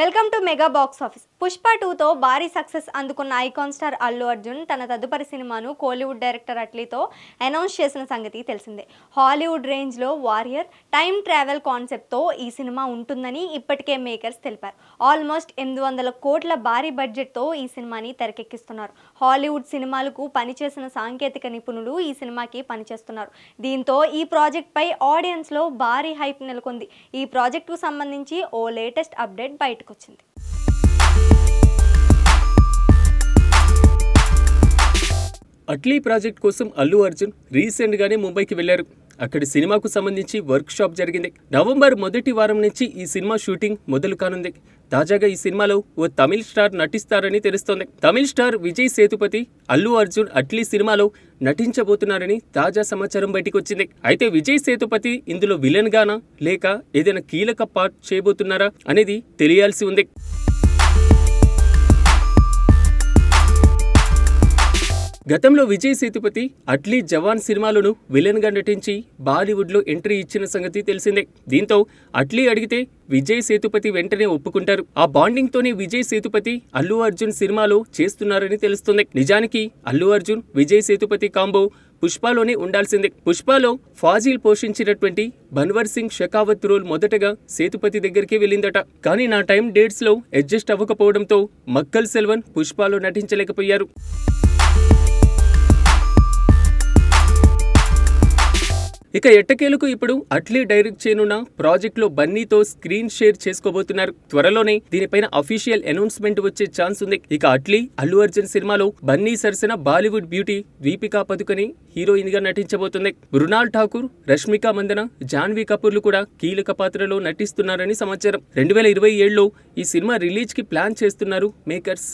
Welcome to mega box office. Pushpa టూతో భారీ success అందుకున్న ఐకాన్ స్టార్ అల్లు అర్జున్ తన తదుపరి సినిమాను కోలీవుడ్ డైరెక్టర్ అట్లీతో అనౌన్స్ చేసిన సంగతి తెలిసిందే. హాలీవుడ్ రేంజ్లో వారియర్ టైం ట్రావెల్ కాన్సెప్ట్తో ఈ సినిమా ఉంటుందని ఇప్పటికే మేకర్స్ తెలిపారు. ఆల్మోస్ట్ ఎనిమిది వందల కోట్ల భారీ బడ్జెట్తో ఈ సినిమాని తెరకెక్కిస్తున్నారు. హాలీవుడ్ సినిమాలకు పనిచేసిన సాంకేతిక నిపుణులు ఈ సినిమాకి పనిచేస్తున్నారు. దీంతో ఈ ప్రాజెక్ట్పై ఆడియన్స్లో భారీ హైప్ నెలకొంది. ఈ ప్రాజెక్టుకు సంబంధించి ఓ లేటెస్ట్ అప్డేట్ బయటకు తీసుకొచ్చింది అట్లీ ప్రాజెక్ట్ కోసం అల్లు అర్జున్ రీసెంట్ గానే ముంబైకి వెళ్ళారు అక్కడి సినిమాకు సంబంధించి వర్క్ షాప్ జరిగింది. నవంబర్ మొదటి వారం నుంచి ఈ సినిమా షూటింగ్ మొదలు కానుంది తాజాగా ఈ సినిమాలో ఓ తమిళ్ స్టార్ నటిస్తారని తెలుస్తోంది. తమిళ్ స్టార్ విజయ్ సేతుపతి అల్లు అర్జున్ అట్లీ సినిమాలో నటించబోతున్నారని తాజా సమాచారం బయటికి వచ్చింది అయితే విజయ్ సేతుపతి ఇందులో విలన్ గానా లేక ఏదైనా కీలక పార్ట్ చేయబోతున్నారా? అనేది తెలియాల్సి ఉంది. గతంలో విజయ్ సేతుపతి అట్లీ జవాన్ సినిమాలను విలన్గా నటించి బాలీవుడ్లో ఎంట్రీ ఇచ్చిన సంగతి తెలిసిందే. దీంతో అట్లీ అడిగితే విజయ్ సేతుపతి వెంటనే ఒప్పుకుంటారు. ఆ బాండింగ్ తోనే విజయ్ సేతుపతి అల్లు అర్జున్ సినిమాలో చేస్తున్నారని తెలుస్తుంది. నిజానికి అల్లు అర్జున్ విజయ్ సేతుపతి కాంబో పుష్పలోనే ఉండాల్సిందే. పుష్పలో ఫాజిల్ పోషించినటువంటి బన్వర్ సింగ్ షెకావత్ రోల్ మొదటగా సేతుపతి దగ్గరికి వెళ్ళిందట. కానీ నా టైం డేట్స్లో అడ్జస్ట్ అవ్వకపోవడంతో మక్కల్ సెల్వన్ పుష్పలో నటించలేకపోయారు. ఇక ఎట్టకేలకు ఇప్పుడు అట్లీ డైరెక్ట్ చేయనున్న ప్రాజెక్ట్లో బన్నీతో స్క్రీన్ షేర్ చేసుకోబోతున్నారు. త్వరలోనే దీనిపైన అఫీషియల్ అనౌన్స్మెంట్ వచ్చే ఛాన్స్ ఉంది. ఇక అట్లీ అల్లు అర్జున్ సినిమాలో బన్నీ సరసన బాలీవుడ్ బ్యూటీ దీపికా పదుకొని హీరోయిన్గా నటించబోతుంది. మృణాల్ ఠాకూర్ రష్మిక మందన జాన్వీ కపూర్లు కూడా కీలక పాత్రలో నటిస్తున్నారని సమాచారం. రెండు వేల ఇరవై ఏడులో ఈ సినిమా రిలీజ్కి ప్లాన్ చేస్తున్నారు మేకర్స్.